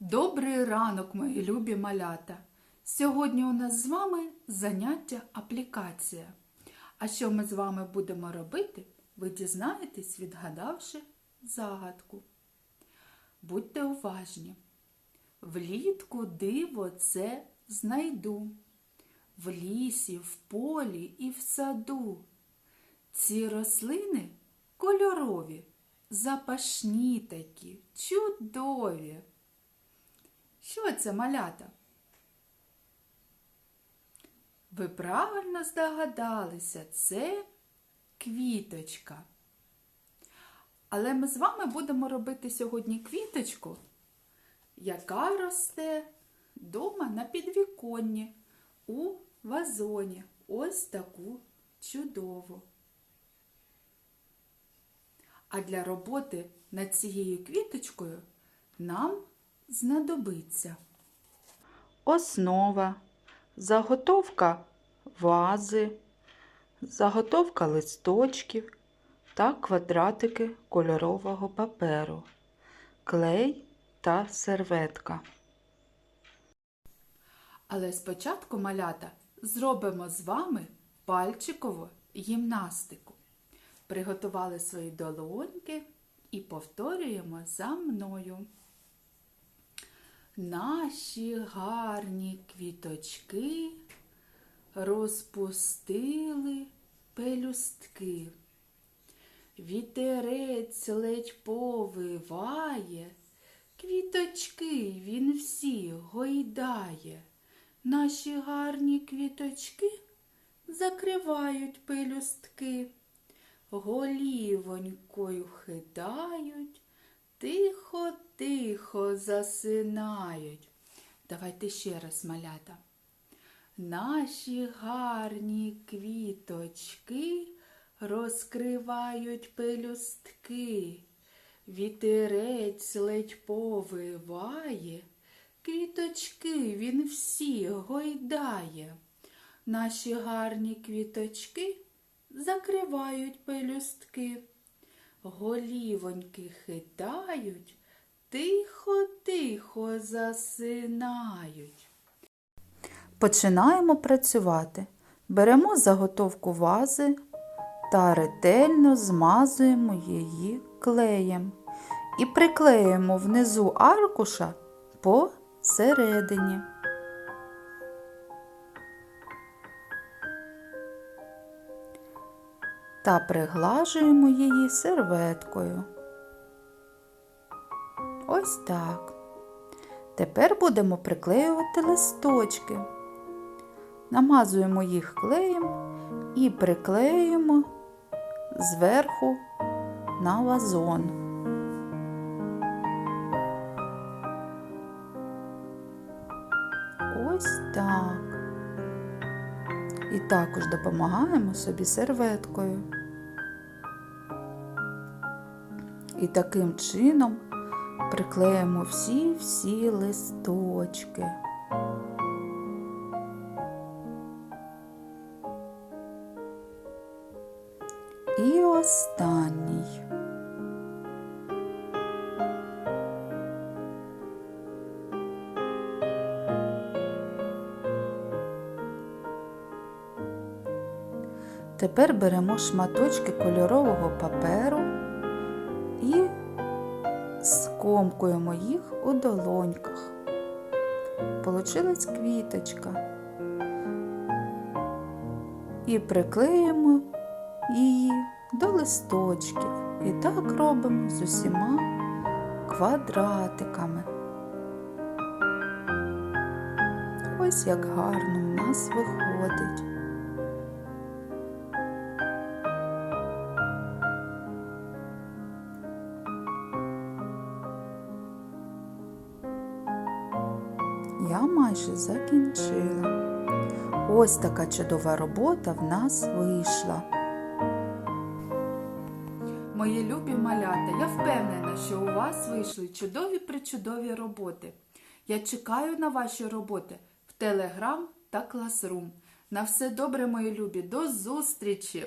Добрий ранок, мої любі малята! Сьогодні у нас з вами заняття аплікація. А що ми з вами будемо робити, ви дізнаєтесь, відгадавши загадку. Будьте уважні. Влітку диво це знайду. В лісі, в полі і в саду. Ці рослини кольорові, запашні такі, чудові. Що це малята? Ви правильно здогадалися, це квіточка. Але ми з вами будемо робити сьогодні квіточку, яка росте дома на підвіконні у вазоні. Ось таку чудову. А для роботи над цією квіточкою нам знадобиться основа, заготовка вази, заготовка листочків та квадратики кольорового паперу, клей та серветка. Але спочатку, малята, зробимо з вами пальчикову гімнастику. Приготували свої долоньки і повторюємо за мною. Наші гарні квіточки розпустили пелюстки. Вітерець ледь повиває, квіточки він всі гойдає. Наші гарні квіточки закривають пелюстки, голівонькою хитають, тихо-тихо засинають. Давайте ще раз малята. Наші гарні квіточки розкривають пелюстки, вітерець ледь повиває, квіточки він всі гойдає. Наші гарні квіточки закривають пелюстки, голівоньки хитають, тихо-тихо засинають. Починаємо працювати. Беремо заготовку вази та ретельно змазуємо її клеєм і приклеїмо внизу аркуша посередині. Та приглажуємо її серветкою. Ось так. Тепер будемо приклеювати листочки. Намазуємо їх клеєм і приклеюємо зверху на вазон. Ось так. І також допомагаємо собі серветкою. І таким чином приклеїмо всі-всі листочки. І останній. Тепер беремо шматочки кольорового паперу скомкуємо їх у долоньках. Получилась квіточка. І приклеїмо її до листочків. І так робимо з усіма квадратиками. Ось як гарно у нас виходить. Я майже закінчила. Ось така чудова робота в нас вийшла. Мої любі малята, я впевнена, що у вас вийшли чудові причудові роботи. Я чекаю на ваші роботи в Телеграм та Класрум. На все добре, мої любі, до зустрічі!